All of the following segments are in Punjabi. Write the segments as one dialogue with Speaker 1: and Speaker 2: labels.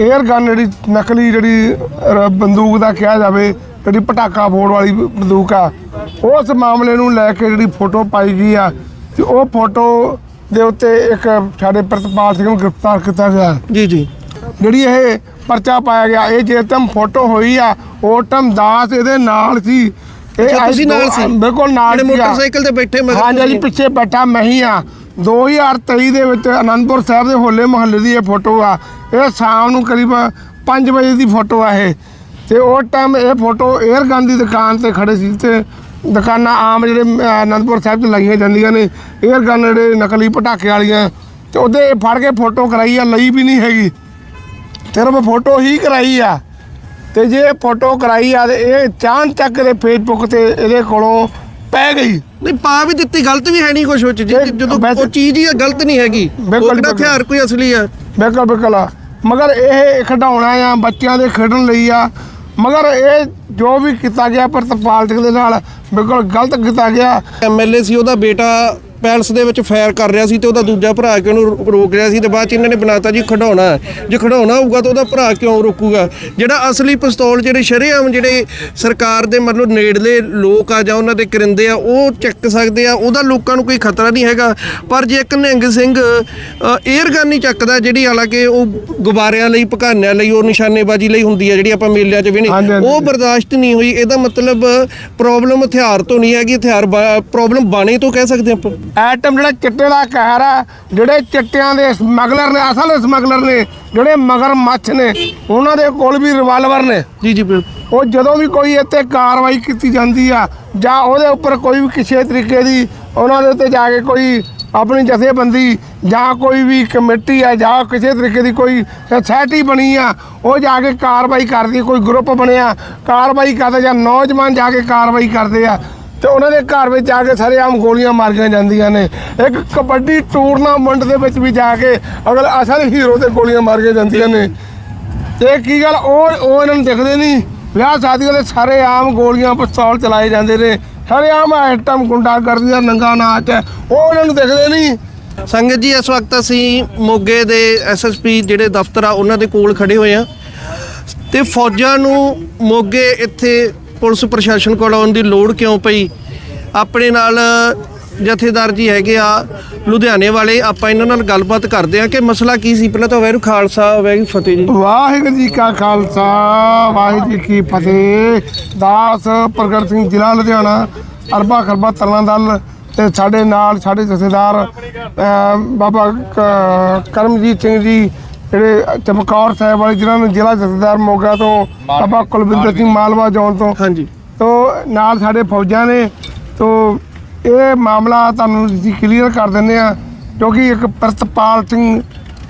Speaker 1: 에ਅਰ ਗਨ ਜਿਹੜੀ ਨਕਲੀ ਜਿਹੜੀ ਰ- ਬੰਦੂਕ ਦਾ ਕਿਹਾ ਜਾਵੇ ਜਿਹੜੀ ਪਟਾਕਾ ਫੋੜ ਵਾਲੀ ਬੰਦੂਕ ਆ ਉਸ ਮਾਮਲੇ ਨੂੰ ਲੈ ਕੇ ਜਿਹੜੀ ਫੋਟੋ ਪਾਈ ਗਈ ਆ ਤੇ ਉਹ ਫੋਟੋ ਦੇ ਉੱਤੇ ਇੱਕ ਸਾਡੇ ਪ੍ਰਤਪਾਲ ਸਿੰਘ ਨੂੰ ਗ੍ਰਿਫਤਾਰ ਕੀਤਾ ਗਿਆ
Speaker 2: ਜੀ ਜੀ
Speaker 1: ਜਿਹੜੀ ਇਹ ਪਰਚਾ ਪਾਇਆ ਗਿਆ ਇਹ ਜੇ ਤਮ ਫੋਟੋ ਹੋਈ ਆ ਉਹ ਟਮ ਦਾਸ ਇਹਦੇ ਨਾਲ ਸੀ ਇਹ
Speaker 2: ਅੱਛਾ,
Speaker 1: ਅੱਜ
Speaker 2: ਤੁਸੀਂ
Speaker 1: ਦੋ-
Speaker 2: ਨਾਲ ਸੀ?
Speaker 1: ਬਿਲਕੁਲ ਨਾਲ
Speaker 2: ਜਿਹੜੇ
Speaker 1: ਸੀਗਾ।
Speaker 2: ਮੋਟਰਸਾਈਕਲ ਤੇ ਬੈਠੇ ਮਗਰ
Speaker 1: ਹਾਂਜੀ
Speaker 2: ਤੁਸੀਂ?
Speaker 1: ਪਿੱਛੇ ਬੈਠਾ ਮੈਂ ਹੀ ਆ 2023 ਦੇ ਵਿੱਚ ਅਨੰਦਪੁਰ ਸਾਹਿਬ ਦੇ ਹੋਲੇ ਮਹੱਲੇ ਦੀ ਇਹ ਫੋਟੋ ਆ। ਇਹ ਸ਼ਾਮ ਨੂੰ ਕਰੀਬ 5 ਵਜੇ ਦੀ ਫੋਟੋ ਆ ਇਹ। ਤੇ ਉਹ ਟਾਈਮ ਇਹ ਫੋਟੋ 에ਅਰ ਗਨ ਦੀ ਦੁਕਾਨ ਤੇ ਖੜੇ ਸੀ ਤੇ ਦੁਕਾਨਾਂ ਆਮ ਜਿਹੜੇ ਅਨੰਦਪੁਰ ਸਾਹਿਬ 'ਚ ਲਾਈਆਂ ਜਾਂਦੀਆਂ ਨੇ। 에ਅਰ ਗਨ ਜਿਹੜੇ ਨਕਲੀ ਪਟਾਕੇ ਵਾਲੀਆਂ। ਤੇ ਉਹਦੇ ਫੜ ਕੇ ਫੋਟੋ ਕਰਾਈ ਆ, ਲਈ ਵੀ ਨਹੀਂ ਹੈਗੀ। ਸਿਰਫ ਫੋਟੋ ਹੀ ਕਰਾਈ ਆ। ਤੇ ਜੇ ਫੋਟੋ ਕਰਾਈ ਆ ਤੇ ਇਹ ਚਾਂਦ ਚੱਕ ਦੇ ਫੇਸਬੁੱਕ ਤੇ ਇਹਦੇ ਕੋਲੋਂ ਪੈ ਗਈ।
Speaker 2: ਨਹੀਂ ਪਾ ਵੀ ਦਿੱਤੀ ਗਲਤ ਵੀ ਹੈ ਨਹੀਂ ਕੁਛ ਉਹ ਚ। ਜੀ ਜਦੋਂ
Speaker 1: ਵੈਸੇ-
Speaker 2: ਉਹ ਚੀਜ਼ ਹੀ ਗਲਤ ਨਹੀਂ ਹੈਗੀ
Speaker 1: ਬਿਲਕੁਲ,
Speaker 2: ਉਹ ਕਿਹੜਾ
Speaker 1: ਬਿਲਕੁਲ।
Speaker 2: ਹਥਿਆਰ ਕੋਈ ਅਸਲੀ ਆ।
Speaker 1: ਬਿਲਕੁਲ ਬਿਲਕੁਲ ਆ। ਮਗਰ ਇਹ ਖਿਡੌਣਾ ਆ ਬੱਚਿਆਂ ਦੇ ਖੇਡਣ ਲਈ ਆ। ਮਗਰ ਇਹ ਜੋ ਵੀ ਕੀਤਾ ਗਿਆ ਪ੍ਰਤਪਾਲ ਸਿੰਘ ਦੇ ਨਾਲ ਬਿਲਕੁਲ ਗਲਤ ਕੀਤਾ ਗਿਆ।
Speaker 2: ਐਮਐਲਏ ਸੀ ਉਹਦਾ ਬੇਟਾ ਪੈਲਸ ਦੇ ਵਿੱਚ ਫਾਇਰ ਕਰ ਰਿਹਾ ਸੀ ਤੇ ਉਹਦਾ ਦੂਜਾ ਭਰਾ ਕਿ ਉਹਨੂੰ ਰੋਕ ਰਿਹਾ ਸੀ ਤੇ ਬਾਅਦ ਚ ਇਹਨਾਂ ਨੇ ਬਣਾਤਾ ਜੀ ਖਡਾਉਣਾ ਜੇ ਖਡਾਉਣਾ ਹੋਊਗਾ ਤਾਂ ਉਹਦਾ ਭਰਾ ਕਿਉਂ ਰੋਕੂਗਾ? ਜਿਹੜਾ ਅਸਲੀ ਪਿਸਤੌਲ ਜਿਹੜੇ ਸ਼ਰੇਆਮ ਜਿਹੜੇ ਸਰਕਾਰ ਦੇ ਮਤਲਬ ਨੇੜਲੇ ਲੋਕ ਆ ਜਾਂ ਉਹਨਾਂ ਦੇ ਕਰਿੰਦੇ ਆ ਉਹ ਚੱਕ ਸਕਦੇ ਆ ਉਹਦਾ ਲੋਕਾਂ ਨੂੰ ਕੋਈ ਖਤਰਾ ਨਹੀਂ ਹੈਗਾ। ਪਰ ਜੇ ਇੱਕ ਨਿਹੰਗ ਸਿੰਘ 에ਅਰ ਗਨ ਨਹੀਂ ਚੱਕਦਾ ਜਿਹੜੀ ਹਾਲਾਂਕਿ ਉਹ ਗੁਬਾਰਿਆਂ ਲਈ ਭਕਾਨਿਆਂ ਲਈ ਉਹ ਨਿਸ਼ਾਨੇਬਾਜ਼ੀ ਲਈ ਹੁੰਦੀ ਆ ਜਿਹੜੀ ਆਪਾਂ ਮੇਲਿਆਂ 'ਚ ਵੀ ਨਹੀਂ। ਉਹ ਬਰਦਾਸ਼ਤ ਨਹੀਂ ਹੋਈ। ਇਹਦਾ ਮਤਲਬ ਪ੍ਰੋਬਲਮ ਹਥਿਆਰ ਤੋਂ ਨਹੀਂ ਹੈਗੀ ਹਥਿਆਰ ਪ੍ਰੋਬਲਮ ਬਾਣੇ ਤੋਂ ਕਹਿ ਸਕਦੇ ਆਪਾਂ।
Speaker 1: ਐਟਮ ਜਿਹੜਾ ਚਿੱਟੇ ਦਾ ਕਹਿਰ ਆ ਜਿਹੜੇ ਚਿੱਟਿਆਂ ਦੇ ਸਮਗਲਰ ਨੇ ਅਸਲ ਸਮਗਲਰ ਨੇ ਜਿਹੜੇ ਮਗਰ ਮੱਛ ਨੇ ਉਹਨਾਂ ਦੇ ਕੋਲ ਵੀ ਰਿਵਾਲਵਰ ਨੇ।
Speaker 2: ਜੀ ਜੀ ਬਿਲਕੁਲ।
Speaker 1: ਉਹ ਜਦੋਂ ਵੀ ਕੋਈ ਇੱਥੇ ਕਾਰਵਾਈ ਕੀਤੀ ਜਾਂਦੀ ਆ ਜਾਂ ਉਹਦੇ ਉੱਪਰ ਕੋਈ ਵੀ ਕਿਸੇ ਤਰੀਕੇ ਦੀ ਉਹਨਾਂ ਦੇ ਉੱਤੇ ਜਾ ਕੇ ਕੋਈ ਆਪਣੀ ਜਥੇਬੰਦੀ ਜਾਂ ਕੋਈ ਵੀ ਕਮੇਟੀ ਆ ਜਾਂ ਕਿਸੇ ਤਰੀਕੇ ਦੀ ਕੋਈ ਸੋਸਾਇਟੀ ਬਣੀ ਆ ਉਹ ਜਾ ਕੇ ਕਾਰਵਾਈ ਕਰਦੀ ਕੋਈ ਗਰੁੱਪ ਬਣਿਆ ਕਾਰਵਾਈ ਕਰਦਾ ਜਾਂ ਨੌਜਵਾਨ ਜਾ ਕੇ ਕਾਰਵਾਈ ਕਰਦੇ ਆ ਤੇ ਉਹਨਾਂ ਦੇ ਘਰ ਵਿੱਚ ਜਾ ਕੇ ਸਾਰੇ ਆਮ ਗੋਲੀਆਂ ਮਾਰੀਆਂ ਜਾਂਦੀਆਂ ਨੇ। ਇੱਕ ਕਬੱਡੀ ਟੂਰਨਾਮੈਂਟ ਦੇ ਵਿੱਚ ਵੀ ਜਾ ਕੇ ਅਗਲ ਅਸਲ ਹੀਰੋ ਤੇ ਗੋਲੀਆਂ ਮਾਰੀਆਂ ਜਾਂਦੀਆਂ ਨੇ। ਤੇ ਕੀ ਗੱਲ? ਉਹ ਉਹ ਇਹਨਾਂ ਨੂੰ ਦਿਖਦੇ ਨਹੀਂ। ਵਿਆਹ ਸ਼ਾਦੀਆਂ ਦੇ ਸਾਰੇ ਆਮ ਗੋਲੀਆਂ ਪਿਸਤੌਲ ਚਲਾਏ ਜਾਂਦੇ ਨੇ। ਸਾਰੇ ਆਮ ਆਈਟਮ ਗੁੰਡਾਗਰਦੀ ਦਾ ਨੰਗਾ ਨਾਚ ਹੈ। ਉਹ ਉਹਨਾਂ ਨੂੰ ਦਿਖਦੇ ਨਹੀਂ।
Speaker 2: ਸੰਗਤ ਜੀ, ਇਸ ਵਕਤ ਅਸੀਂ ਮੋਗੇ ਦੇ ਐਸਐਸਪੀ ਜਿਹੜੇ ਦਫ਼ਤਰ ਆ, ਉਹਨਾਂ ਦੇ ਕੋਲ ਖੜੇ ਹੋਏ ਆ ਤੇ ਫੌਜਾਂ ਨੂੰ ਮੋਗੇ ਇੱਥੇ ਪੁਲਿਸ ਪ੍ਰਸ਼ਾਸਨ ਕੋਲ ਆਉਣ ਦੀ ਲੋੜ ਕਿਉਂ ਪਈ? ਆਪਣੇ ਨਾਲ ਜਥੇਦਾਰ ਜੀ ਹੈਗੇ ਆ, ਲੁਧਿਆਣੇ ਵਾਲੇ, ਆਪਾਂ ਇਹਨਾਂ ਨਾਲ ਗੱਲਬਾਤ ਕਰਦੇ ਆ ਕਿ ਮਸਲਾ ਕੀ ਸੀ? ਪਹਿਲਾਂ ਤਾਂ ਵੈਰੂ ਖਾਲਸਾ ਵੈਰੂ ਫਤਿਹ ਜੀ।
Speaker 1: ਵਾਹਿਗੁਰੂ ਜੀ ਕਾ ਖਾਲਸਾ, ਵਾਹਿਗੁਰੂ ਜੀ ਕੀ ਫਤਿਹ। ਦਾਸ ਪ੍ਰਗਟ ਸਿੰਘ ਜ਼ਿਲ੍ਹਾ ਲੁਧਿਆਣਾ, ਅਰਬਾ ਖਰਬਾ ਤਰਨਾ ਦਲ ਤੇ ਸਾਡੇ ਨਾਲ ਸਾਡੇ ਜਥੇਦਾਰ ਬਾਬਾ ਕ- ਕਰਮਜੀਤ ਸਿੰਘ ਜੀ ਜਿਹੜੇ ਚਮਕੌਰ ਸਾਹਿਬ ਵਾਲੇ ਜਿਨ੍ਹਾਂ ਨੂੰ ਜ਼ਿਲ੍ਹਾ ਜਥੇਦਾਰ ਮੋਗਾ ਤੋਂ ਬਾਬਾ ਕੁਲਵਿੰਦਰ ਸਿੰਘ ਮਾਲਵਾ ਜੌਨ ਤੋਂ।
Speaker 2: ਹਾਂਜੀ।
Speaker 1: ਤੋ ਨਾਲ ਸਾਡੇ ਫੌਜਾਂ ਨੇ ਤੋ ਇਹ ਮਾਮਲਾ ਤੁਹਾਨੂੰ ਅਸੀਂ ਕਲੀਅਰ ਕਰ ਦਿੰਦੇ ਆ ਕਿਉਂਕਿ ਇੱਕ ਪ੍ਰਤਪਾਲ ਸਿੰਘ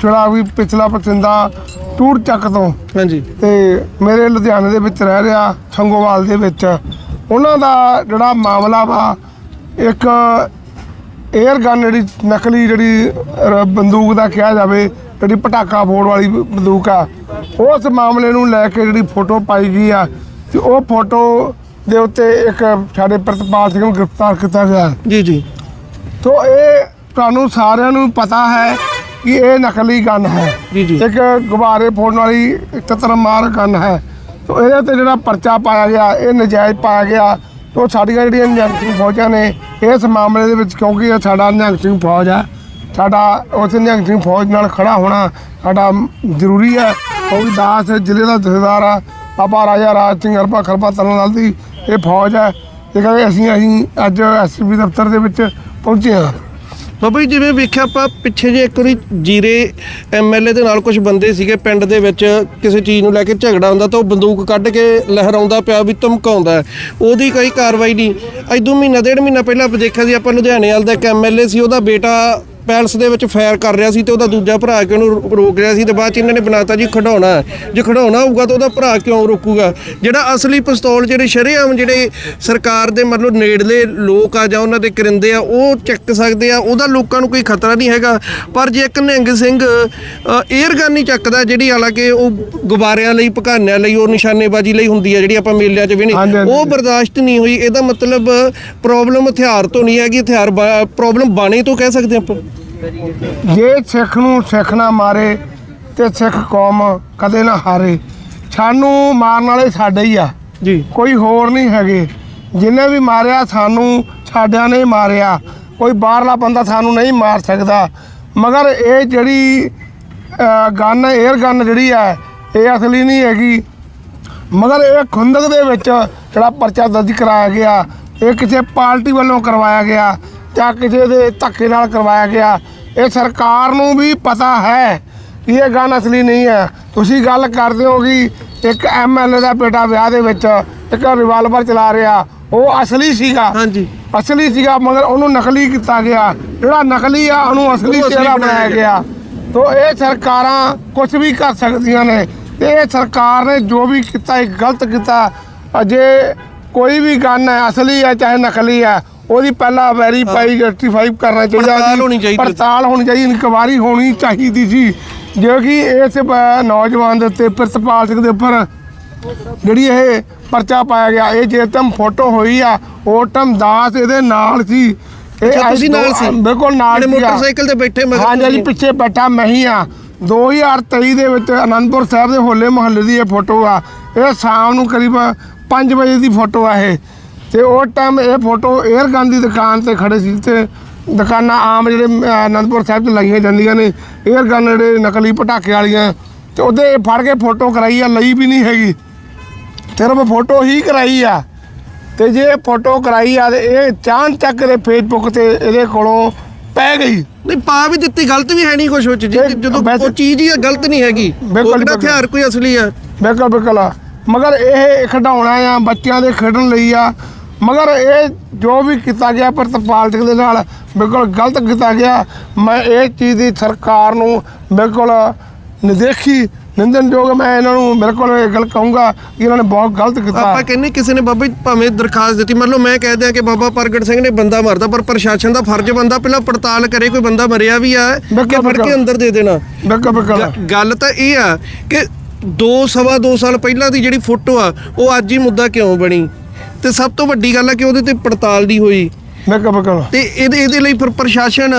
Speaker 1: ਜਿਹੜਾ ਵੀ ਪਿਛਲਾ ਪਸੰਦਾ ਟੂਰ ਚੱਕ ਤੋਂ।
Speaker 2: ਹਾਂਜੀ।
Speaker 1: ਤੇ ਮੇਰੇ ਲੁਧਿਆਣੇ ਦੇ ਵਿੱਚ ਰਹਿ ਰਿਹਾ ਸੰਗੋਵਾਲ ਦੇ ਵਿੱਚ। ਉਹਨਾਂ ਦਾ ਜਿਹੜਾ ਮਾਮਲਾ ਵਾ ਇੱਕ 에ਅਰ ਗਨ ਜਿਹੜੀ ਨਕਲੀ ਜਿਹੜੀ ਰ- ਬੰਦੂਕ ਦਾ ਕਿਹਾ ਜਾਵੇ ਜਿਹੜੀ ਪਟਾਕਾ ਫੋੜ ਵਾਲੀ ਬੰਦੂਕ ਆ ਉਸ ਮਾਮਲੇ ਨੂੰ ਲੈ ਕੇ ਜਿਹੜੀ ਫੋਟੋ ਪਾਈ ਗਈ ਆ ਤੇ ਉਹ ਫੋਟੋ ਦੇ ਉੱਤੇ ਇੱਕ ਸਾਡੇ ਪ੍ਰਤਪਾਲ ਸਿੰਘ ਨੂੰ ਗ੍ਰਿਫਤਾਰ ਕੀਤਾ ਗਿਆ।
Speaker 2: ਜੀ ਜੀ।
Speaker 1: ਤੋ ਇਹ ਤੁਹਾਨੂੰ ਸਾਰਿਆਂ ਨੂੰ ਪਤਾ ਹੈ ਕਿ ਇਹ ਨਕਲੀ ਗਨ ਹੈ।
Speaker 2: ਜੀ, ਜੀ।
Speaker 1: ਇੱਕ ਗੁਬਾਰੇ ਫੋੜਨ ਵਾਲੀ ਤਤਰ ਮਾਰ ਗਨ ਹੈ। ਤੋ ਇਹਦੇ ਤੇ ਜਿਹੜਾ ਪਰਚਾ ਪਾਇਆ ਗਿਆ ਇਹ ਨਜਾਇਜ਼ ਪਾਇਆ ਗਿਆ। ਤੋ ਸਾਡੀਆਂ ਜਿਹੜੀਆਂ ਨਿਹੰਗ ਸਿੰਘ ਫੌਜਾਂ ਨੇ, ਇਸ ਮਾਮਲੇ ਦੇ ਵਿੱਚ ਕਿਉਂਕਿ ਇਹ ਸਾਡਾ ਨਿਹੰਗ ਸਿੰਘ ਫੌਜ ਹੈ ਸਾਡਾ ਉਸ ਨਿਹੰਗ ਸਿੰਘ ਫੌਜ ਨਾਲ ਖੜਾ ਹੋਣਾ ਸਾਡਾ ਜ਼ਰੂਰੀ ਹੈ ਉਹ ਵੀ ਦਾਸ ਜ਼ਿਲ੍ਹੇ ਦਾ ਜਥੇਦਾਰ ਆ, ਬਾਬਾ ਰਾਜਾ ਰਾਜ ਸਿੰਘ ਅਰਬਾ ਖਰਪਾ ਤਰਨ ਨਾਲ ਦੀ ਇਹ ਫੌਜ ਹੈ ਇਹ ਕਹਿੰਦੇ ਅਸੀਂ ਅਸੀਂ ਅੱਜ ਐਸਪੀ ਦਫ਼ਤਰ ਦੇ ਵਿੱਚ ਪਹੁੰਚੇ ਹਾਂ।
Speaker 2: ਬਾਬਾ ਜੀ, ਜਿਵੇਂ ਵੇਖਿਆ ਆਪਾਂ, ਪਿੱਛੇ ਜੇ ਇੱਕ ਵਾਰੀ ਜੀਰੇ ਐਮਐਲਏ ਦੇ ਨਾਲ ਕੁਝ ਬੰਦੇ ਸੀਗੇ, ਪਿੰਡ ਦੇ ਵਿੱਚ ਕਿਸੇ ਚੀਜ਼ ਨੂੰ ਲੈ ਕੇ ਝਗੜਾ ਹੁੰਦਾ ਤਾਂ ਉਹ ਬੰਦੂਕ ਕੱਢ ਕੇ ਲਹਿਰਾਉਂਦਾ ਪਿਆ ਵੀ ਧਮਕਾਉਂਦਾ ਉਹਦੀ ਕੋਈ ਕਾਰਵਾਈ ਨਹੀਂ। ਇਦੋਂ ਮਹੀਨਾ, ਡੇਢ ਮਹੀਨਾ ਪਹਿਲਾਂ ਆਪਾਂ ਦੇਖਿਆ ਸੀ, ਆਪਾਂ ਲੁਧਿਆਣੇ ਵਾਲ ਦਾ ਇੱਕ ਐਮਐਲਏ ਸੀ, ਉਹਦਾ ਬੇਟਾ ਪੈਲਸ ਦੇ ਵਿੱਚ ਫਾਇਰ ਕਰ ਰਿਹਾ ਸੀ ਤੇ ਉਹਦਾ ਦੂਜਾ ਭਰਾ ਕਿ ਉਹਨੂੰ ਰੋਕ ਰਿਹਾ ਸੀ ਤੇ ਬਾਅਦ ਚ ਇਹਨਾਂ ਨੇ ਬਣਾਤਾ ਜੀ ਖਡਾਉਣਾ ਜੇ ਖਡਾਉਣਾ ਹੋਊਗਾ ਤਾਂ ਉਹਦਾ ਭਰਾ ਕਿਉਂ ਰੋਕੂਗਾ? ਜਿਹੜਾ ਅਸਲੀ ਪਿਸਤੌਲ ਜਿਹੜੇ ਸ਼ਰੇਆਮ ਜਿਹੜੇ ਸਰਕਾਰ ਦੇ ਮਤਲਬ ਨੇੜਲੇ ਲੋਕ ਆ ਜਾਂ ਉਹਨਾਂ ਦੇ ਕਰਿੰਦੇ ਆ ਉਹ ਚੱਕ ਸਕਦੇ ਆ। ਉਹਦਾ ਲੋਕਾਂ ਨੂੰ ਕੋਈ ਖਤਰਾ ਨਹੀਂ ਹੈਗਾ। ਪਰ ਜੇ ਇੱਕ ਨਿਹੰਗ ਸਿੰਘ 에ਅਰ ਗਨ ਨਹੀਂ ਚੱਕਦਾ ਜਿਹੜੀ ਹਾਲਾਂਕਿ ਉਹ ਗੁਬਾਰਿਆਂ ਲਈ ਭਕਾਨਿਆਂ ਲਈ ਉਹ ਨਿਸ਼ਾਨੇਬਾਜ਼ੀ ਲਈ ਹੁੰਦੀ ਆ ਜਿਹੜੀ ਆਪਾਂ ਮੇਲਿਆਂ 'ਚ ਵੀ ਨਹੀਂ। ਉਹ ਬਰਦਾਸ਼ਤ ਨਹੀਂ ਹੋਈ। ਇਹਦਾ ਮਤਲਬ ਪ੍ਰੋਬਲਮ ਹਥਿਆਰ ਤੋਂ ਨਹੀਂ ਹੈਗੀ। ਹਥਿਆਰ ਪ੍ਰੋਬਲਮ ਬਾਣੇ ਤੋਂ ਕਹਿ ਸਕਦੇ ਆਪਾਂ।
Speaker 1: ਜੇ ਸਿੱਖ ਨੂੰ ਸਿੱਖ ਨਾ ਮਾਰੇ ਤੇ ਸਿੱਖ ਕੌਮ ਕਦੇ ਨਾ ਹਾਰੇ। ਸਾਨੂੰ ਮਾਰਨ ਵਾਲੇ ਸਾਡੇ ਹੀ ਆ।
Speaker 2: ਜੀ।
Speaker 1: ਕੋਈ ਹੋਰ ਨਹੀਂ ਹੈਗੇ। ਜਿਨੇ ਵੀ ਮਾਰਿਆ ਸਾਨੂੰ ਸਾਡਿਆਂ ਨੇ ਮਾਰਿਆ। ਕੋਈ ਬਾਹਰਲਾ ਬੰਦਾ ਸਾਨੂੰ ਨਹੀਂ ਮਾਰ ਸਕਦਾ। ਮਗਰ ਇਹ ਜਿਹੜੀ ਗਨ 에ਅਰ ਗਨ ਜਿਹੜੀ ਹੈ ਇਹ ਅਸਲੀ ਨਹੀਂ ਹੈਗੀ। ਮਗਰ ਇਹ ਖੁੰਦਕ ਦੇ ਵਿੱਚ ਜਿਹੜਾ ਪਰਚਾ ਦਰਜ ਕਰਾਇਆ ਗਿਆ ਇਹ ਕਿਸੇ ਪਾਰਟੀ ਵੱਲੋਂ ਕਰਵਾਇਆ ਗਿਆ। ਜਾਂ ਕਿਸੇ ਦੇ ਧੱਕੇ ਨਾਲ ਕਰਵਾਇਆ ਗਿਆ। ਇਹ ਸਰਕਾਰ ਨੂੰ ਵੀ ਪਤਾ ਹੈ ਕਿ ਇਹ ਗਨ ਅਸਲੀ ਨਹੀਂ ਹੈ। ਤੁਸੀਂ ਗੱਲ ਕਰਦੇ ਹੋ ਕਿ ਇੱਕ ਐਮਐਲਏ ਦਾ ਬੇਟਾ ਵਿਆਹ ਦੇ ਵਿੱਚ ਇੱਕ ਰਿਵਾਲਵਰ ਚਲਾ ਰਿਹਾ। ਉਹ ਅਸਲੀ ਸੀਗਾ।
Speaker 2: ਹਾਂਜੀ।
Speaker 1: ਅਸਲੀ ਸੀਗਾ ਮਗਰ ਉਹਨੂੰ ਨਕਲੀ ਕੀਤਾ ਗਿਆ। ਜਿਹੜਾ ਨਕਲੀ ਆ ਉਹਨੂੰ ਅਸਲੀ ਚਿਹਰਾ
Speaker 2: ਬਣਾਇਆ
Speaker 1: ਬਣਾਇਆ ਗਿਆ। ਤੋ ਇਹ ਸਰਕਾਰਾਂ ਕੁਝ ਵੀ ਕਰ ਸਕਦੀਆਂ ਨੇ। ਤੇ ਇਹ ਸਰਕਾਰ ਨੇ ਜੋ ਵੀ ਕੀਤਾ ਇਹ ਗਲਤ ਕੀਤਾ। ਅਜੇ ਕੋਈ ਵੀ ਗਨ ਹੈ ਅਸਲੀ ਹੈ ਚਾਹੇ ਨਕਲੀ ਹੈ ਉਹਦੀ ਪਹਿਲਾਂ ਵੈਰੀਫਾਈ ਜਸਟੀਫਾਈ ਕਰਨਾ ਚਾਹੀਦਾ
Speaker 2: ਪੜਤਾਲ। ਹੋਣੀ ਚਾਹੀਦੀ।
Speaker 1: ਪੜਤਾਲ ਹੋਣੀ ਚਾਹੀਦੀ ਇਨਕੁਆਰੀ ਹੋਣੀ ਚਾਹੀਦੀ ਸੀ ਜੋ ਕਿ ਇਸ ਨੌਜਵਾਨ ਦੇ ਉੱਤੇ ਪ੍ਰਿਤਪਾਲ ਸਿੰਘ ਦੇ ਉੱਪਰ ਜਿਹੜੀ ਇਹ ਪਰਚਾ ਪਾਇਆ ਗਿਆ ਇਹ ਜੇ ਤਮ ਫੋਟੋ ਹੋਈ ਆ ਉਹ ਟਮ ਦਾਸ ਇਹਦੇ ਨਾਲ ਸੀ ਇਹ
Speaker 2: ਤੁਸੀਂ ਨਾਲ ਸੀ?
Speaker 1: ਬਿਲਕੁਲ ਨਾਲ।
Speaker 2: ਮੋਟਰਸਾਈਕਲ ਤੇ ਬੈਠੇ
Speaker 1: ਹਾਂਜੀ ਹਾਂਜੀ
Speaker 2: ਤੁਸੀਂ?
Speaker 1: ਪਿੱਛੇ ਬੈਠਾ ਮੈਂ ਹੀ ਆ 2023 ਦੇ ਵਿੱਚ ਅਨੰਦਪੁਰ ਸਾਹਿਬ ਦੇ ਹੋਲੇ ਮਹੱਲੇ ਦੀ ਇਹ ਫੋਟੋ ਆ ਇਹ ਸ਼ਾਮ ਨੂੰ ਕਰੀਬ 5 ਵਜੇ ਦੀ ਫੋਟੋ ਆ ਇਹ ਤੇ ਉਹ ਟਾਈਮ ਇਹ ਫੋਟੋ 에ਅਰ ਗਨ ਦੀ ਦੁਕਾਨ ਤੇ ਖੜੇ ਸੀ ਤੇ ਦੁਕਾਨਾਂ ਆਮ ਜਿਹੜੇ ਅਨੰਦਪੁਰ ਸਾਹਿਬ 'ਚ ਲਾਈਆਂ ਜਾਂਦੀਆਂ ਨੇ। 에ਅਰ ਗਨ ਜਿਹੜੇ ਨਕਲੀ ਪਟਾਕੇ ਵਾਲੀਆਂ ਤੇ ਉਹਦੇ ਫੜ ਕੇ ਫੋਟੋ ਕਰਾਈ ਆ ਲਈ ਵੀ ਨਹੀਂ ਹੈਗੀ। ਸਿਰਫ ਫੋਟੋ ਹੀ ਕਰਾਈ ਆ। ਤੇ ਜੇ ਫੋਟੋ ਕਰਾਈ ਆ ਤੇ ਇਹ ਚਾਂਦ ਚੱਕ ਦੇ ਫੇਸਬੁੱਕ ਤੇ ਇਹਦੇ ਕੋਲੋਂ ਪੈ ਗਈ।
Speaker 2: ਨਹੀਂ ਪਾ ਵੀ ਦਿੱਤੀ ਗਲਤ ਵੀ ਹੈ ਨਹੀਂ ਕੁਛ ਵਿੱਚ। ਜਦੋਂ ਉਹ ਚੀਜ਼ ਹੀ ਗਲਤ ਨਹੀਂ ਹੈਗੀ।
Speaker 1: ਬਿਲਕੁਲ।
Speaker 2: ਹਥਿਆਰ ਕੋਈ ਅਸਲੀ ਆ।
Speaker 1: ਬਿਲਕੁਲ ਬਿਲਕੁਲ ਮਗਰ ਇਹ ਖਿਡੌਣਾ ਆ ਬੱਚਿਆਂ ਦੇ ਖੇਡਣ ਲਈ ਆ। ਮਗਰ ਇਹ ਜੋ ਵੀ ਕੀਤਾ ਗਿਆ ਪ੍ਰਤਪਾਲ ਸਿੰਘ ਦੇ ਨਾਲ ਬਿਲਕੁਲ ਗਲਤ ਕੀਤਾ ਗਿਆ। ਮੈਂ ਇਹ ਚੀਜ਼ ਦੀ ਸਰਕਾਰ ਨੂੰ ਬਿਲਕੁਲ ਨਿਦੇਖੀ ਨਿੰਦਨਯੋਗ ਮੈਂ ਇਹਨਾਂ ਨੂੰ ਬਿਲਕੁਲ ਇਹ ਗੱਲ ਕਹੂੰਗਾ ਕਿ ਇਹਨਾਂ ਨੇ ਬਹੁਤ ਗਲਤ ਕੀਤਾ।
Speaker 2: ਆਪਾਂ ਕਹਿੰਨੇ ਕਿਸੇ ਨੇ ਬਾਬਾ ਭਾਵੇਂ ਦਰਖਾਸਤ ਦਿੱਤੀ ਮੰਨ ਲਓ ਮੈਂ ਕਹਿ ਦਿਆਂ ਕਿ ਬਾਬਾ ਪ੍ਰਗਟ ਸਿੰਘ ਨੇ ਬੰਦਾ ਮਾਰਦਾ ਪਰ ਪ੍ਰਸ਼ਾਸਨ ਦਾ ਫਰਜ਼ ਬੰਦਾ ਪਹਿਲਾਂ ਪੜਤਾਲ ਕਰੇ ਕੋਈ ਬੰਦਾ ਮਰਿਆ ਵੀ ਆ ਕਿ ਫੜ ਕੇ। ਅੰਦਰ ਦੇ ਦੇਣਾ।
Speaker 1: ਬਿਲਕੁਲ ਬਿਲਕੁਲ।
Speaker 2: ਗ- ਗੱਲ ਤਾਂ ਇਹ ਆ ਕਿ 2 ਸਵਾ 2 ਸਾਲ ਪਹਿਲਾਂ ਦੀ ਜਿਹੜੀ ਫੋਟੋ ਆ ਉਹ ਅੱਜ ਹੀ ਮੁੱਦਾ ਕਿਉਂ ਬਣੀ? ਤੇ ਸਭ ਤੋਂ ਵੱਡੀ ਗੱਲ ਆ ਕਿ ਉਹਦੇ ਤੇ ਪੜਤਾਲ ਨਹੀਂ ਹੋਈ।
Speaker 1: ਬਿਲਕੁਲ ਬਿਲਕੁਲ
Speaker 2: ਤੇ ਇਹਦੇ ਇਹਦੇ ਲਈ ਫਿਰ ਪ੍ਰਸ਼ਾਸਨ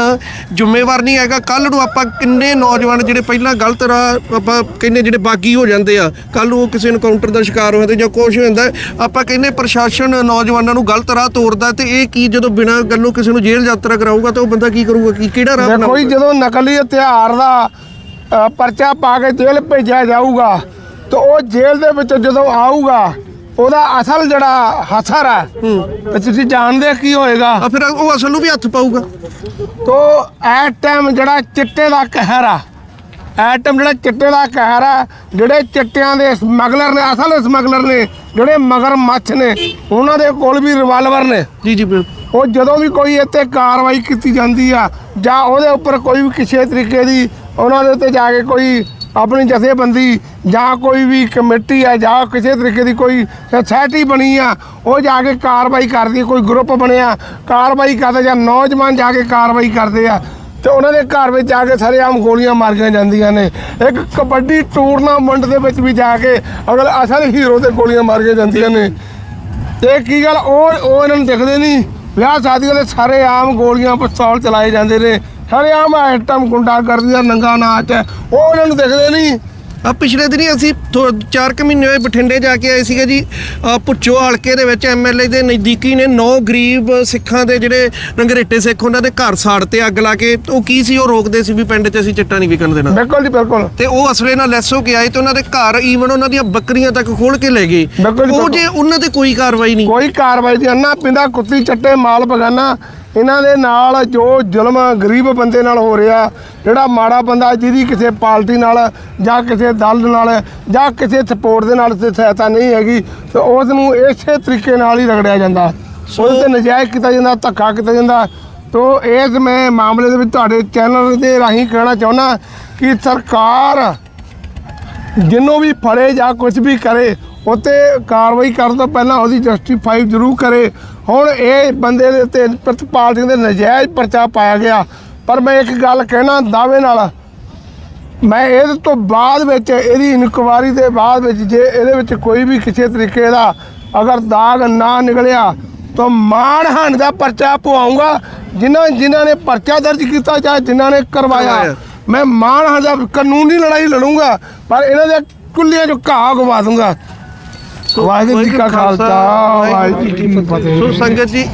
Speaker 2: ਜ਼ਿੰਮੇਵਾਰ ਨਹੀਂ ਹੈਗਾ। ਕੱਲ ਨੂੰ ਆਪਾਂ ਕਿੰਨੇ ਨੌਜਵਾਨ ਜਿਹੜੇ ਪਹਿਲਾਂ ਗਲਤ ਰਾਹ ਆਪਾਂ ਕਹਿੰਦੇ ਜਿਹੜੇ ਬਾਗੀ ਹੋ ਜਾਂਦੇ ਆ ਕੱਲ ਨੂੰ ਉਹ ਕਿਸੇ ਐਨਕਾਊਂਟਰ ਦਾ ਸ਼ਿਕਾਰ ਹੋ ਜਾਂਦੇ ਜਾਂ ਕੁਛ ਹੋ ਜਾਂਦਾ ਹੈ, ਆਪਾਂ ਕਹਿੰਦੇ ਪ੍ਰਸ਼ਾਸਨ ਨੌਜਵਾਨਾਂ ਨੂੰ ਗਲਤ ਰਾਹ ਤੋਰਦਾ ਤੇ ਇਹ ਕੀ ਜਦੋਂ ਬਿਨਾਂ ਗੱਲੋਂ ਕਿਸੇ ਨੂੰ ਜੇਲ੍ਹ ਯਾਤਰਾ ਕਰਾਊਗਾ ਤਾਂ ਉਹ ਬੰਦਾ ਕੀ ਕਰੂਗਾ? ਕੀ ਕਿਹੜਾ ਰਾਹ ਬਣਾਊਗਾ?
Speaker 1: ਜਦੋਂ ਨਕਲੀ ਹਥਿਆਰ ਦਾ ਪਰਚਾ ਪਾ ਕੇ ਜੇਲ੍ਹ ਭੇਜਿਆ ਜਾਊਗਾ ਤਾਂ ਉਹ ਜੇਲ੍ਹ ਦੇ ਵਿੱਚ ਜਦੋਂ ਆਊਗਾ ਉਹਦਾ ਅਸਲ ਜਿਹੜਾ ਹਸਰ ਹੈ ਤੇ ਤੁਸੀਂ ਜਾਣਦੇ ਕੀ ਹੋਏਗਾ।
Speaker 2: ਆ ਫਿਰ ਉਹ ਅਸਲ ਨੂੰ ਵੀ ਹੱਥ ਪਾਊਗਾ।
Speaker 1: ਤੋ ਐਟ ਟਾਈਮ ਜਿਹੜਾ ਚਿੱਟੇ ਦਾ ਕਹਿਰ ਆ ਐਟ ਟਾਈਮ ਜਿਹੜਾ ਚਿੱਟੇ ਦਾ ਕਹਿਰ ਆ ਜਿਹੜੇ ਚਿੱਟਿਆਂ ਦੇ ਸਮਗਲਰ ਨੇ ਅਸਲ ਸਮਗਲਰ ਨੇ ਜਿਹੜੇ ਮਗਰ ਮੱਛ ਨੇ ਉਹਨਾਂ ਦੇ ਕੋਲ ਵੀ ਰਿਵਾਲਵਰ ਨੇ।
Speaker 2: ਜੀ ਜੀ ਬਿਲਕੁਲ।
Speaker 1: ਉਹ ਜਦੋਂ ਵੀ ਕੋਈ ਇੱਥੇ ਕਾਰਵਾਈ ਕੀਤੀ ਜਾਂਦੀ ਆ ਜਾਂ ਉਹਦੇ ਉੱਪਰ ਕੋਈ ਵੀ ਕਿਸੇ ਤਰੀਕੇ ਦੀ ਉਹਨਾਂ ਦੇ ਉੱਤੇ ਜਾ ਕੇ ਕੋਈ ਆਪਣੀ ਜਥੇਬੰਦੀ ਜਾਂ ਕੋਈ ਵੀ ਕਮੇਟੀ ਆ ਜਾਂ ਕਿਸੇ ਤਰੀਕੇ ਦੀ ਕੋਈ ਸੋਸਾਇਟੀ ਬਣੀ ਆ, ਉਹ ਜਾ ਕੇ ਕਾਰਵਾਈ ਕਰਦੀ ਕੋਈ ਗਰੁੱਪ ਬਣਿਆ, ਕਾਰਵਾਈ ਕਰਦੇ ਜਾਂ ਨੌਜਵਾਨ ਜਾ ਕੇ ਕਾਰਵਾਈ ਕਰਦੇ ਆ, ਤੇ ਉਹਨਾਂ ਦੇ ਘਰ ਵਿੱਚ ਜਾ ਕੇ ਸਾਰੇ ਆਮ ਗੋਲੀਆਂ ਮਾਰੀਆਂ ਜਾਂਦੀਆਂ ਨੇ। ਇੱਕ ਕਬੱਡੀ ਟੂਰਨਾਮੈਂਟ ਦੇ ਵਿੱਚ ਵੀ ਜਾ ਕੇ ਅਗਰ ਅਸਲ ਹੀਰੋ ਤੇ ਗੋਲੀਆਂ ਮਾਰੀਆਂ ਜਾਂਦੀਆਂ ਨੇ। ਤੇ ਕੀ ਗੱਲ? ਉਹ ਉਹ ਇਹਨਾਂ ਨੂੰ ਦਿਖਦੇ ਨਹੀਂ। ਵਿਆਹ ਸ਼ਾਦੀਆਂ ਦੇ ਸਾਰੇ ਆਮ ਗੋਲੀਆਂ ਪਿਸਤੌਲ ਚਲਾਏ ਜਾਂਦੇ ਨੇ। ਸਾਰੇ ਆਮ ਆਈਟਮ ਗੁੰਡਾ ਕਰਦੀ ਦਾ ਨੰਗਾ ਨਾਚ ਹੈ। ਉਹ ਇਹਨਾਂ ਨੂੰ ਦਿਖਦੇ ਨਹੀਂ।
Speaker 2: ਆ ਪਿਛਲੇ ਦਿਨੀ ਅਸੀਂ 4 ਕੁ ਮਹੀਨੇ ਹੋਏ ਬਠਿੰਡੇ ਜਾ ਕੇ ਆਏ ਸੀਗੇ ਜੀ। ਭੁੱਚੋ ਹਲਕੇ ਦੇ ਵਿੱਚ ਐਮਐਲਏ ਦੇ ਨਜ਼ਦੀਕੀ ਨੇ ਨੌ ਗਰੀਬ ਸਿੱਖਾਂ ਦੇ ਜਿਹੜੇ ਰੰਗਰੇਟੇ ਸਿੱਖ ਉਹਨਾਂ ਦੇ ਘਰ ਸਾੜ ਤੇ ਅੱਗ ਲਾ ਕੇ। ਉਹ ਕੀ ਸੀ ਉਹ ਰੋਕਦੇ ਸੀ ਵੀ ਪਿੰਡ 'ਚ ਅਸੀਂ ਚਿੱਟਾ ਨਹੀਂ ਵਿਕਣ ਦੇਣਾ।
Speaker 1: ਬਿਲਕੁਲ ਜੀ ਬਿਲਕੁਲ।
Speaker 2: ਤੇ ਉਹ ਅਸਲੇ ਨਾਲ ਲੈਸ ਹੋ ਕੇ ਆਏ ਤੇ ਉਹਨਾਂ ਦੇ ਘਰ ਈਵਨ ਉਹਨਾਂ ਦੀਆਂ ਬੱਕਰੀਆਂ ਤੱਕ ਖੋਲ ਕੇ ਲੈ ਗਏ। ਉਹ। ਜੇ ਉਹਨਾਂ ਤੇ ਕੋਈ ਕਾਰਵਾਈ ਨਹੀਂ।
Speaker 1: ਕੋਈ ਕਾਰਵਾਈ ਨਹੀਂ। ਅੰਨਾ ਪਿੰਦਾ ਕੁੱਤੀ ਚੱਟੇ ਮਾਲ ਬਗਾਨਾ। ਇਹਨਾਂ ਦੇ ਨਾਲ ਜੋ ਜ਼ੁਲਮ ਗਰੀਬ ਬੰਦੇ ਨਾਲ ਹੋ ਰਿਹਾ ਜਿਹੜਾ ਮਾੜਾ ਬੰਦਾ ਜਿਹਦੀ ਕਿਸੇ ਪਾਰਟੀ ਨਾਲ ਜਾਂ ਕਿਸੇ ਦਲ ਨਾਲ ਜਾਂ ਕਿਸੇ ਸਪੋਰਟ ਦੇ ਨਾਲ ਤੇ ਸਹਾਇਤਾ ਨਹੀਂ ਹੈਗੀ ਤੇ ਉਸ ਨੂੰ ਇਸੇ ਤਰੀਕੇ ਨਾਲ ਹੀ ਰਗੜਿਆ ਜਾਂਦਾ। ਉਹਦੇ ਤੇ ਨਜਾਇਜ਼ ਕੀਤਾ ਜਾਂਦਾ ਧੱਕਾ ਕੀਤਾ ਜਾਂਦਾ। ਤੋ ਇਸ ਮੈਂ ਮਾਮਲੇ ਦੇ ਵਿੱਚ ਤੁਹਾਡੇ ਚੈਨਲ ਦੇ ਰਾਹੀਂ ਕਹਿਣਾ ਚਾਹੁੰਦਾ ਕਿ ਸਰਕਾਰ ਜਿਹਨੂੰ ਵੀ ਫੜੇ ਜਾਂ ਕੁਝ ਵੀ ਕਰੇ ਉਤੇ ਕਾਰਵਾਈ ਕਰਨ ਤੋਂ ਪਹਿਲਾਂ ਉਹਦੀ ਜਸਟੀਫਾਈ ਜ਼ਰੂਰ ਕਰੇ। ਹੁਣ ਇਹ ਬੰਦੇ ਦੇ ਉੱਤੇ ਪ੍ਰਤਪਾਲ ਸਿੰਘ ਦੇ ਨਜਾਇਜ਼ ਪਰਚਾ ਪਾਇਆ ਗਿਆ। ਪਰ ਮੈਂ ਇੱਕ ਗੱਲ ਕਹਿਣਾ ਦਾਅਵੇ ਨਾਲ ਮੈਂ ਇਹਦੇ ਤੋਂ ਬਾਅਦ ਵਿੱਚ ਇਹਦੀ ਇਨਕੁਆਰੀ ਦੇ ਬਾਅਦ ਵਿੱਚ ਜੇ ਇਹਦੇ ਵਿੱਚ ਕੋਈ ਵੀ ਕਿਸੇ ਤਰੀਕੇ ਦਾ ਅਗਰ ਦਾਗ ਨਾ ਨਿਕਲਿਆ ਤਾਂ ਮਾਣਹਾਨ ਦਾ ਪਰਚਾ ਪਵਾਉਂਗਾ। ਜਿਨ੍ਹਾਂ ਜਿਨ੍ਹਾਂ ਨੇ ਪਰਚਾ ਦਰਜ ਕੀਤਾ ਜਾਂ ਜਿਨ੍ਹਾਂ ਨੇ ਕਰਵਾਇਆ। ਮੈਂ ਮਾਨ ਹਾਂ ਜਾਂ ਕਾਨੂੰਨੀ ਲੜਾਈ ਲੜੂੰਗਾ ਪਰ ਇਹਨਾਂ ਦੇ ਕੁੱਲੀਆਂ ਚੋਂ ਘਾਹ ਗਵਾ ਦੂੰਗਾ। ਵਾਹਿਗੁਰੂ ਜੀ ਕਾ ਖਾਲਸਾ ਵਾਹਿਗੁਰੂ ਜੀ ਕੀ ਫਤਿਹ।
Speaker 2: ਸੋ ਸੰਗਤ ਜੀ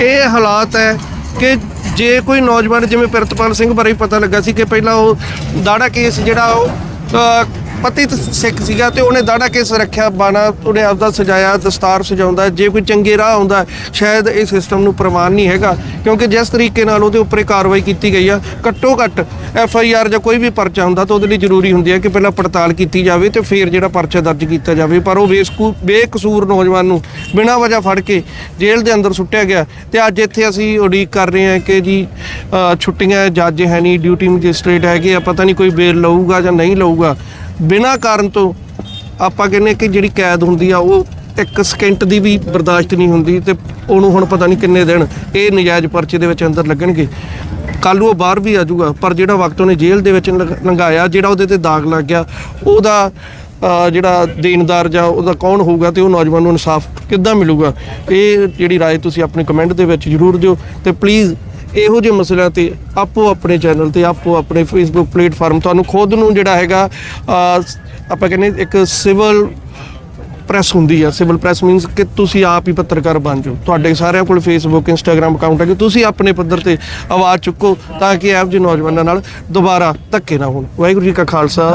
Speaker 2: ਇਹ ਹਾਲਾਤ ਹੈ ਕਿ ਜੇ ਕੋਈ ਨੌਜਵਾਨ ਜਿਵੇਂ ਪ੍ਰਿਤਪਾਲ ਸਿੰਘ ਬਾਰੇ ਪਤਾ ਲੱਗਾ ਸੀ ਕਿ ਪਹਿਲਾਂ ਉਹ ਦਾੜਾ ਕੇਸ ਜਿਹੜਾ ਉਹ ਪਤਿਤ ਸਿੱਖ ਸੀਗਾ ਤੇ ਉਹਨੇ ਦਾੜਾ ਕੇਸ ਰੱਖਿਆ, ਬਾਣਾ ਉਹਨੇ ਆਪਦਾ ਸਜਾਇਆ, ਦਸਤਾਰ ਸਜਾਉਂਦਾ, ਜੇ ਕੋਈ ਚੰਗੇ ਰਾਹ ਆਉਂਦਾ, ਸ਼ਾਇਦ ਇਹ ਸਿਸਟਮ ਨੂੰ ਪ੍ਰਮਾਣ ਨਹੀਂ ਹੈਗਾ। ਕਿਉਂਕਿ ਜਿਸ ਤਰੀਕੇ ਨਾਲ ਉਹਦੇ ਉੱਪਰ ਕਾਰਵਾਈ ਕੀਤੀ ਗਈ ਆ, ਘੱਟੋ ਘੱਟ ਐਫ ਆਈ ਆਰ ਜਾਂ ਕੋਈ ਵੀ ਪਰਚਾ ਹੁੰਦਾ ਤਾਂ ਉਹਦੇ ਲਈ ਜ਼ਰੂਰੀ ਹੁੰਦੀ ਹੈ ਕਿ ਪਹਿਲਾਂ ਪੜਤਾਲ ਕੀਤੀ ਜਾਵੇ ਤੇ ਫਿਰ ਜਿਹੜਾ ਪਰਚਾ ਦਰਜ ਕੀਤਾ ਜਾਵੇ। ਪਰ ਉਹ ਬੇਸਕੂ, ਬੇਕਸੂਰ ਨੌਜਵਾਨ ਨੂੰ ਬਿਨਾਂ ਵਜ੍ਹਾ ਫੜ ਕੇ ਜੇਲ੍ਹ ਦੇ ਅੰਦਰ ਸੁੱਟਿਆ ਗਿਆ ਤੇ ਅੱਜ ਇੱਥੇ ਅਸੀਂ ਉਡੀਕ ਕਰ ਰਹੇ ਹਾਂ ਕਿ ਜੀ ਛੁੱਟੀਆਂ, ਜੱਜ ਹੈ ਨਹੀਂ, ਡਿਊਟੀ ਮੈਜਿਸਟ੍ਰੇਟ ਹੈਗੇ ਆ, ਪਤਾ ਨਹੀਂ ਕੋਈ ਬੇਲ ਲਊਗਾ ਜਾਂ ਨਹੀਂ ਲਊਗਾ। ਬਿਨਾਂ ਕਾਰਨ ਤੋਂ ਆਪਾਂ ਕਹਿੰਦੇ ਕਿ ਜਿਹੜੀ ਕੈਦ ਹੁੰਦੀ ਆ ਉਹ ਇੱਕ ਸਕਿੰਟ ਦੀ ਵੀ ਬਰਦਾਸ਼ਤ ਨਹੀਂ ਹੁੰਦੀ ਤੇ ਉਹਨੂੰ ਹੁਣ ਪਤਾ ਨਹੀਂ ਕਿੰਨੇ ਦਿਨ ਇਹ ਨਜਾਇਜ਼ ਪਰਚੇ ਦੇ ਵਿੱਚ ਅੰਦਰ ਲੱਗਣਗੇ ਕੱਲ ਨੂੰ ਉਹ ਬਾਹਰ ਵੀ ਆ ਜਾਊਗਾ ਪਰ ਜਿਹੜਾ ਵਕਤ ਉਹਨੇ ਜੇਲ੍ਹ ਦੇ ਵਿੱਚ ਲੰਘ- ਲੰਘਾਇਆ ਜਿਹੜਾ ਉਹਦੇ ਤੇ ਦਾਗ ਲੱਗ ਗਿਆ ਉਹਦਾ ਅ, ਜਿਹੜਾ ਦੇਣਦਾਰ ਜਾਂ ਉਹਦਾ ਕੌਣ ਹੋਊਗਾ ਤੇ ਉਹ ਨੌਜਵਾਨ ਨੂੰ ਇਨਸਾਫ ਕਿੱਦਾਂ ਮਿਲੂਗਾ ਇਹ ਜਿਹੜੀ رائے ਤੁਸੀਂ ਆਪਣੇ ਕਮੈਂਟ ਦੇ ਵਿੱਚ ਜਰੂਰ ਦਿਓ ਤੇ ਪਲੀਜ਼ ਇਹੋ ਜਿਹੇ ਮਸਲਿਆਂ ਤੇ ਆਪੋ ਆਪਣੇ ਚੈਨਲ ਤੇ, ਆਪੋ ਆਪਣੇ ਫੇਸਬੁੱਕ ਪਲੇਟਫਾਰਮ ਤੁਹਾਨੂੰ ਖੁਦ ਨੂੰ ਜਿਹੜਾ ਹੈਗਾ ਆਪਾਂ ਕਹਿੰਦੇ ਇੱਕ ਸਿਵਲ ਪ੍ਰੈਸ ਹੁੰਦੀ ਆ। ਸਿਵਲ ਪ੍ਰੈਸ ਮੀਨਸ ਕਿ ਤੁਸੀਂ ਆਪ ਹੀ ਪੱਤਰਕਾਰ ਬਣ ਜਾਓ। ਤੁਹਾਡੇ ਸਾਰਿਆਂ ਕੋਲ ਫੇਸਬੁੱਕ ਇੰਸਟਾਗ੍ਰam ਅਕਾਊਂਟ ਹੈ ਕਿ ਤੁਸੀਂ ਆਪਣੇ ਪੱਧਰ ਤੇ ਆਵਾਜ਼ ਚੁੱਕੋ ਤਾਂ ਕਿ ਇਹੋ ਜਿਹੇ ਨੌਜਵਾਨਾਂ ਨਾਲ ਦੁਬਾਰਾ ਧੱਕੇ ਨਾ ਹੋਣ। ਵਾਹਿਗੁਰੂ ਜੀ ਕਾ ਖਾਲਸਾ,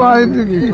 Speaker 1: ਵਾਹਿਗੁਰੂ ਜੀ